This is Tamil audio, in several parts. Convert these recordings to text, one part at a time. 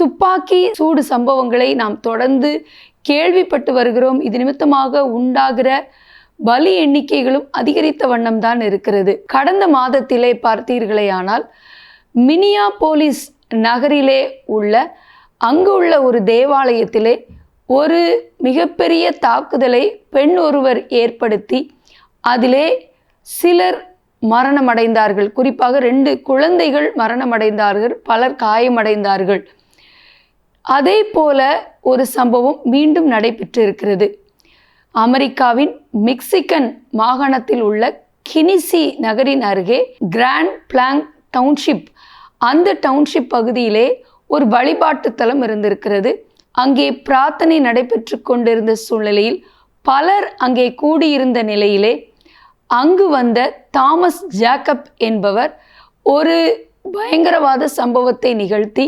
துப்பாக்கி சூடு சம்பவங்களை நாம் தொடர்ந்து கேள்விப்பட்டு வருகிறோம். இது நிமித்தமாக உண்டாகிற பலி எண்ணிக்கைகளும் அதிகரித்த வண்ணம்தான் இருக்கிறது. கடந்த மாதத்திலே பார்த்தீர்களேயானால் மினியா போலீஸ் நகரிலே உள்ள அங்கு உள்ள ஒரு தேவாலயத்திலே ஒரு மிகப்பெரிய தாக்குதலை பெண் ஒருவர் ஏற்படுத்தி அதிலே சிலர் மரணமடைந்தார்கள். குறிப்பாக ரெண்டு குழந்தைகள் மரணமடைந்தார்கள் பலர் காயமடைந்தார்கள். அதே போல ஒரு சம்பவம் மீண்டும் நடைபெற்று இருக்கிறது அமெரிக்காவின் மிக்சிகன் மாகாணத்தில் உள்ள கினிசி நகரின் அருகே கிராண்ட் பிளாங் டவுன்ஷிப் அந்த டவுன்ஷிப் பகுதியிலே ஒரு வழிபாட்டு தலம் இருந்திருக்கிறது. அங்கே பிரார்த்தனை நடைபெற்று கொண்டிருந்த சூழ்நிலையில் பலர் அங்கே கூடியிருந்த நிலையிலே அங்கு வந்த தாமஸ் ஜாக்கப் என்பவர் ஒரு பயங்கரவாத சம்பவத்தை நிகழ்த்தி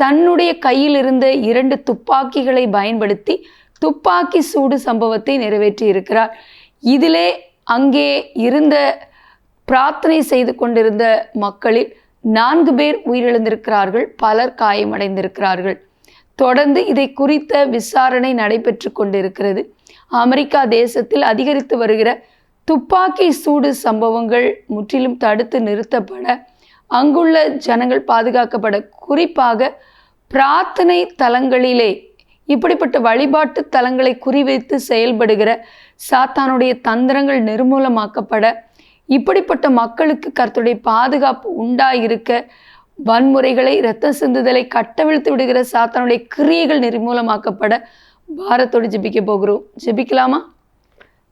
தன்னுடைய கையில் இருந்த இரண்டு துப்பாக்கிகளை பயன்படுத்தி துப்பாக்கி சூடு சம்பவத்தை நிறைவேற்றி இருக்கிறார். இதிலே அங்கே இருந்த பிரார்த்தனை செய்து கொண்டிருந்த மக்களில் நான்கு பேர் உயிரிழந்திருக்கிறார்கள் பலர் காயமடைந்திருக்கிறார்கள். தொடர்ந்து இதை குறித்த விசாரணை நடைபெற்று கொண்டிருக்கிறது. அமெரிக்கா தேசத்தில் அதிகரித்து வருகிற துப்பாக்கி சூடு சம்பவங்கள் முற்றிலும் தடுத்து நிறுத்தப்பட அங்குள்ள ஜனங்கள் பாதுகாக்கப்பட குறிப்பாக பிரார்த்தனை தலங்களிலே இப்படிப்பட்ட வழிபாட்டு தலங்களை குறிவைத்து செயல்படுகிற சாத்தானுடைய தந்திரங்கள் நிர்மூலமாக்கப்பட இப்படிப்பட்ட மக்களுக்கு கர்த்தருடைய பாதுகாப்பு உண்டாயிருக்க வன்முறைகளை இரத்த சிந்துதலை கட்டவிழ்த்து விடுகிற சாத்தானுடைய கிரியைகள் நிர்மூலமாக்கப்பட பாரத்தோடு ஜெபிக்க போகிறோம். ஜெபிக்கலாமா?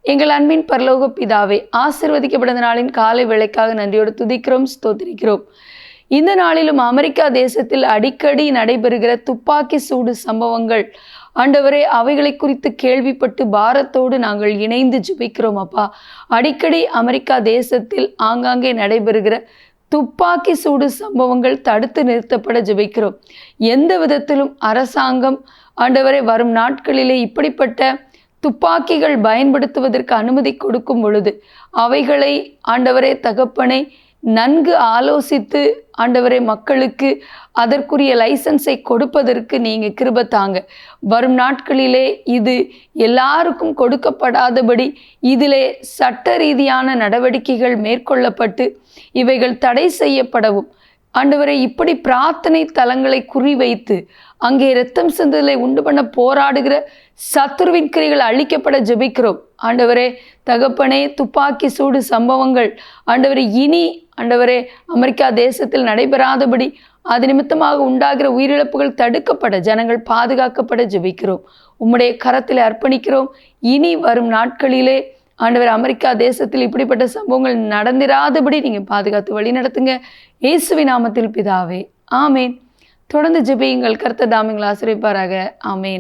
எங்கள் அன்பின் பரலோக பிதாவே ஆசிர்வதிக்கப்பட்ட நாளின் காலை வேலைக்காக நன்றியோடு துதிக்கிறோம் ஸ்தோத்திரிக்கிறோம். இந்த நாளிலும் அமெரிக்கா தேசத்தில் அடிக்கடி நடைபெறுகிற துப்பாக்கி சூடு சம்பவங்கள். ஆண்டவரே அவைகளை குறித்து கேள்விப்பட்டு பாரத்தோடு நாங்கள் இணைந்து ஜெபிக்கிறோம் அப்பா. அடிக்கடி அமெரிக்கா தேசத்தில் ஆங்காங்கே நடைபெறுகிற துப்பாக்கி சூடு சம்பவங்கள் தடுத்து நிறுத்தப்பட ஜெபிக்கிறோம். எந்த விதத்திலும் அரசாங்கம் ஆண்டவரை வரும் நாட்களிலே இப்படிப்பட்ட துப்பாக்கிகள் பயன்படுத்துவதற்கு அனுமதி கொடுக்கும் பொழுது அவைகளை ஆண்டவரே தகப்பனை நன்கு ஆலோசித்து ஆண்டவரே மக்களுக்கு அதற்குரிய லைசன்ஸை கொடுப்பதற்கு நீங்கள் கிருப தாங்க. வரும் நாட்களிலே இது எல்லாருக்கும் கொடுக்கப்படாதபடி இதிலே சட்ட ரீதியான நடவடிக்கைகள் மேற்கொள்ளப்பட்டு இவைகள் தடை செய்யப்படவும். ஆண்டவரை இப்படி பிரார்த்தனை தலங்களை குறிவைத்து அங்கே இரத்தம் சிந்துதலை உண்டு பண்ண போராடுகிற சத்துருவின் கிரைகள் அழிக்கப்பட ஜெபிக்கிறோம். ஆண்டவரே தகப்பனே துப்பாக்கி சூடு சம்பவங்கள். ஆண்டவரே இனி ஆண்டவரே அமெரிக்கா தேசத்தில் நடைபெறாதபடி அது நிமித்தமாக உண்டாகிற உயிரிழப்புகள் தடுக்கப்பட ஜனங்கள் பாதுகாக்கப்பட ஜெபிக்கிறோம். உம்முடைய கரத்தில் அர்ப்பணிக்கிறோம். இனி வரும் நாட்களிலே ஆண்டவர் அமெரிக்கா தேசத்தில் இப்படிப்பட்ட சம்பவங்கள் நடந்திராதபடி நீங்கள் பாதுகாத்து வழி நடத்துங்க. இயேசுவி நாமத்தில் பிதாவே. ஆமேன். தொடர்ந்து ஜெபியுங்கள். கர்த்த தாமிங்கள் ஆசிரியப்பாராக ஆமேன்.